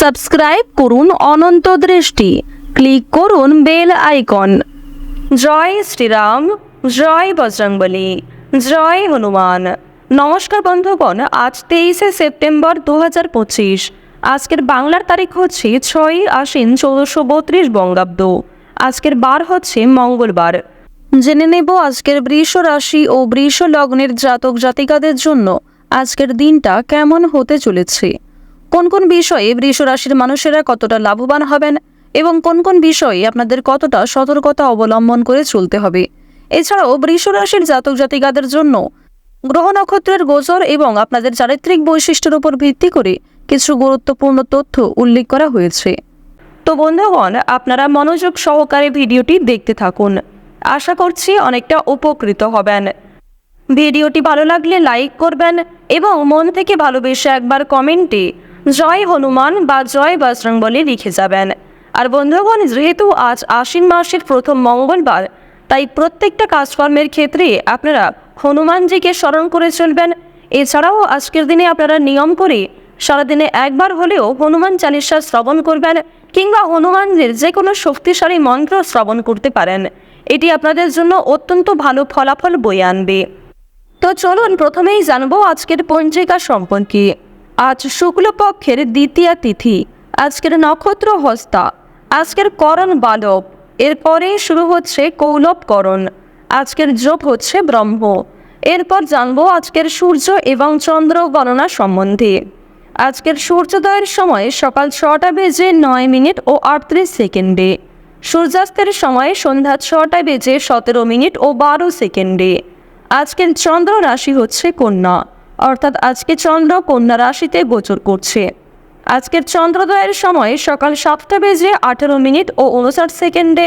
Subscribe করুন অনন্ত দৃষ্টি। Click করুন বেল আইকন। জয় শ্রীরাম, জয় বজরংবলী, জয় হনুমান। নমস্কার বন্ধুগণ, আজ তেইশে সেপ্টেম্বর দু হাজার পঁচিশ। আজকের বাংলার তারিখ হচ্ছে ছয়ই আশ্বিন চৌদ্দশো বত্রিশ বঙ্গাব্দ। আজকের বার হচ্ছে মঙ্গলবার। জেনে নেব আজকের বৃষ রাশি ও বৃষ লগ্নের জাতক জাতিকাদের জন্য আজকের দিনটা কেমন হতে চলেছে। কোন কোন বিষয়ে বৃষ রাশির মানুষেরা কতটা লাভবান হবেন এবং কোন কোন বিষয়ে আপনাদের কতটা সতর্কতা অবলম্বন করে চলতে হবে? এছাড়াও বৃষ রাশির জাতক জাতিকাদের জন্য গ্রহ নক্ষত্রের গোচর এবং আপনাদের চারিত্রিক বৈশিষ্ট্যের উপর ভিত্তি করে কিছু গুরুত্বপূর্ণ তথ্য উল্লেখ করা হয়েছে। তো বন্ধুগণ, আপনারা মনোযোগ সহকারে ভিডিওটি দেখতে থাকুন। আশা করছি অনেকটা উপকৃত হবেন। ভিডিওটি ভালো লাগলে লাইক করবেন এবং মন থেকে ভালোবেসে একবার কমেন্টে জয় হনুমান বা জয় বজরং বলে লিখে যাবেন। আর বন্ধুগণ, যেহেতু আজ আশ্বিন মাসের প্রথম মঙ্গলবার, তাই প্রত্যেকটা কাজকর্মের ক্ষেত্রে আপনারা হনুমানজিকে স্মরণ করে চলবেন। এছাড়াও আজকের দিনে আপনারা নিয়ম করে সারাদিনে একবার হলেও হনুমান চালিসা শ্রবণ করবেন কিংবা হনুমানজির যে কোনো শক্তিশালী মন্ত্র শ্রবণ করতে পারেন। এটি আপনাদের জন্য অত্যন্ত ভালো ফলাফল বয়ে আনবে। তো চলুন প্রথমেই জানব আজকের পঞ্জিকা সম্পর্কে। আজ শুক্লপক্ষের দ্বিতীয়া তিথি। আজকের নক্ষত্র হস্তা। আজকের করণ বালব এরপরে শুরু হচ্ছে কৌলবকরণ আজকের যোগ হচ্ছে ব্রহ্ম। এরপর জানব আজকের সূর্য এবং চন্দ্র গণনা সম্বন্ধে। আজকের সূর্যোদয়ের সময় সকাল ছটা বেজে নয় মিনিট ও আটত্রিশ সেকেন্ডে। সূর্যাস্তের সময় সন্ধ্যা ছটা বেজে সতেরো মিনিট ও বারো সেকেন্ডে। আজকের চন্দ্র রাশি হচ্ছে কন্যা। অর্থাৎ আজকে চন্দ্র কন্যা রাশিতে গোচর করছে। আজকের চন্দ্রোদয়ের সময় সকাল সাতটা বেজে আঠেরো মিনিট ও উনষাট সেকেন্ডে,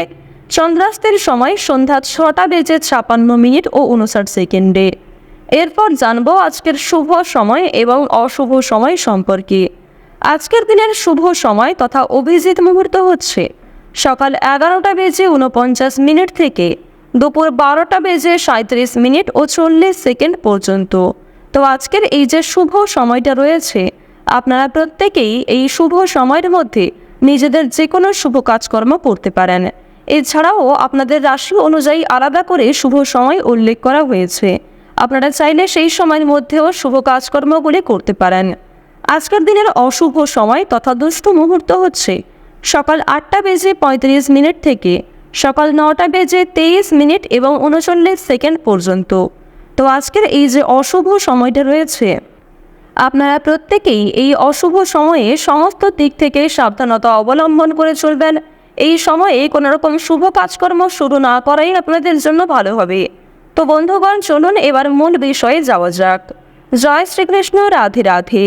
চন্দ্রাস্তের সময় সন্ধ্যা ছটা বেজে ছাপান্ন মিনিট ও উনষাট সেকেন্ডে। এরপর জানব আজকের শুভ সময় এবং অশুভ সময় সম্পর্কে। আজকের দিনের শুভ সময় তথা অভিজিৎ মুহূর্ত হচ্ছে সকাল এগারোটা বেজে উনপঞ্চাশ মিনিট থেকে, দুপুর বারোটা বেজে সাঁত্রিশ মিনিট ও চল্লিশ সেকেন্ড পর্যন্ত। তো আজকের এই যে শুভ সময়টা রয়েছে, আপনারা প্রত্যেকেই এই শুভ সময়ের মধ্যে নিজেদের যে কোনো শুভ কাজকর্ম করতে পারেন। এছাড়াও আপনাদের রাশি অনুযায়ী আলাদা করে শুভ সময় উল্লেখ করা হয়েছে। আপনারা চাইলে সেই সময়ের মধ্যেও শুভ কাজকর্মগুলি করতে পারেন। আজকের দিনের অশুভ সময় তথা দুষ্ট মুহূর্ত হচ্ছে সকাল আটটা বেজে পঁয়ত্রিশ মিনিট থেকে সকাল নটা বেজে তেইশ মিনিট এবং উনচল্লিশ সেকেন্ড পর্যন্ত। তো আজকের এই যে অশুভ সময়টা রয়েছে, আপনারা প্রত্যেকেই এই অশুভ সময়ে সমস্ত দিক থেকে সাবধানতা অবলম্বন করে চলবেন। এই সময়ে কোনো রকম শুভ কাজকর্ম শুরু না করাই আপনাদের জন্য ভালো হবে। তো বন্ধুগণ, চলুন এবার মূল বিষয়ে যাওয়া যাক। জয় শ্রীকৃষ্ণ, রাধে রাধে।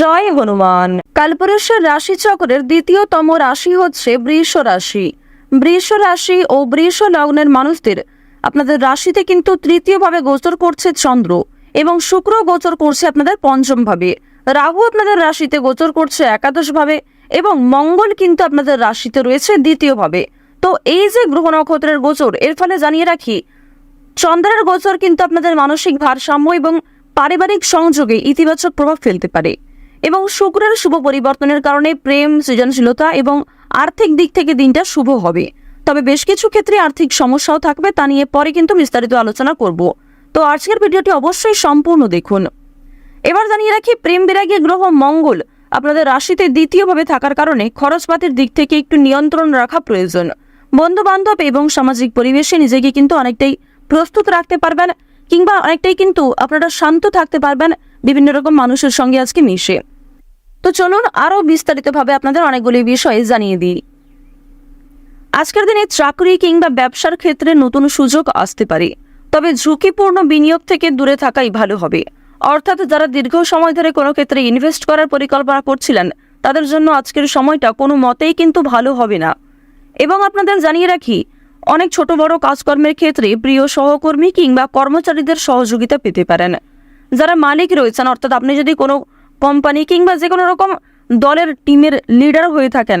জয় হনুমান। কালপুরুষের রাশিচক্রের দ্বিতীয়তম রাশি হচ্ছে বৃষ রাশি বৃষ রাশি ও বৃষ লগ্নের মানুষদের আপনাদের রাশিতে কিন্তু তৃতীয়ভাবে গোচর করছে চন্দ্র এবং শুক্র গোচর করছে আপনাদের পঞ্চম ভাবে রাহু আপনাদের রাশিতে গোচর করছে একাদশ ভাবে এবং মঙ্গল কিন্তু আপনাদের রাশিতে রয়েছে দ্বিতীয় ভাবে তো এই যে গ্রহ নক্ষত্রের গোচর, এর ফলে জানিয়ে রাখি, চন্দ্রের গোচর কিন্তু আপনাদের মানসিক ভারসাম্য এবং পারিবারিক সংযোগে ইতিবাচক প্রভাব ফেলতে পারে এবং শুক্রের শুভ পরিবর্তনের কারণে প্রেম, সৃজনশীলতা এবং আর্থিক দিক থেকে দিনটা শুভ হবে। তবে বেশ কিছু ক্ষেত্রে আর্থিক সমস্যাও থাকবে তা নিয়ে পরে কিন্তু বিস্তারিত আলোচনা করব। তো আজকের ভিডিওটি অবশ্যই সম্পূর্ণ দেখুন। এবার জানিয়ে রাখি, প্রেম বিরাগী গ্রহ মঙ্গল। আপনাদের রাশিতে দ্বিতীয়ভাবে থাকার কারণে খরচপাতির দিক থেকে একটু নিয়ন্ত্রণ রাখা প্রয়োজন। বন্ধু বান্ধব এবং সামাজিক পরিবেশে নিজেকে কিন্তু অনেকটাই প্রস্তুত রাখতে পারবেন কিংবা অনেকটাই কিন্তু আপনারা শান্ত থাকতে পারবেন বিভিন্ন রকম মানুষের সঙ্গে আজকে মিশে। তো চলুন আরও বিস্তারিতভাবে আপনাদের অনেকগুলি বিষয় জানিয়ে দিই। আজকের দিনে চাকরি কিংবা ব্যবসার ক্ষেত্রে নতুন সুযোগ আসতে পারে, তবে ঝুঁকিপূর্ণ বিনিয়োগ থেকে দূরে থাকাই ভালো হবে। অর্থাৎ যারা দীর্ঘ সময় ধরে কোনো ক্ষেত্রে ইনভেস্ট করার পরিকল্পনা করছিলেন, তাদের জন্য আজকের সময়টা কোনো মতেই কিন্তু ভালো হবে না। এবং আপনাদের জানিয়ে রাখি, অনেক ছোট বড় কাজকর্মের ক্ষেত্রে প্রিয় সহকর্মী কিংবা কর্মচারীদের সহযোগিতা পেতে পারেন। যারা মালিক রয়েছেন, অর্থাৎ আপনি যদি কোনো কোম্পানি কিংবা যে কোনো রকম দলের টিমের লিডার হয়ে থাকেন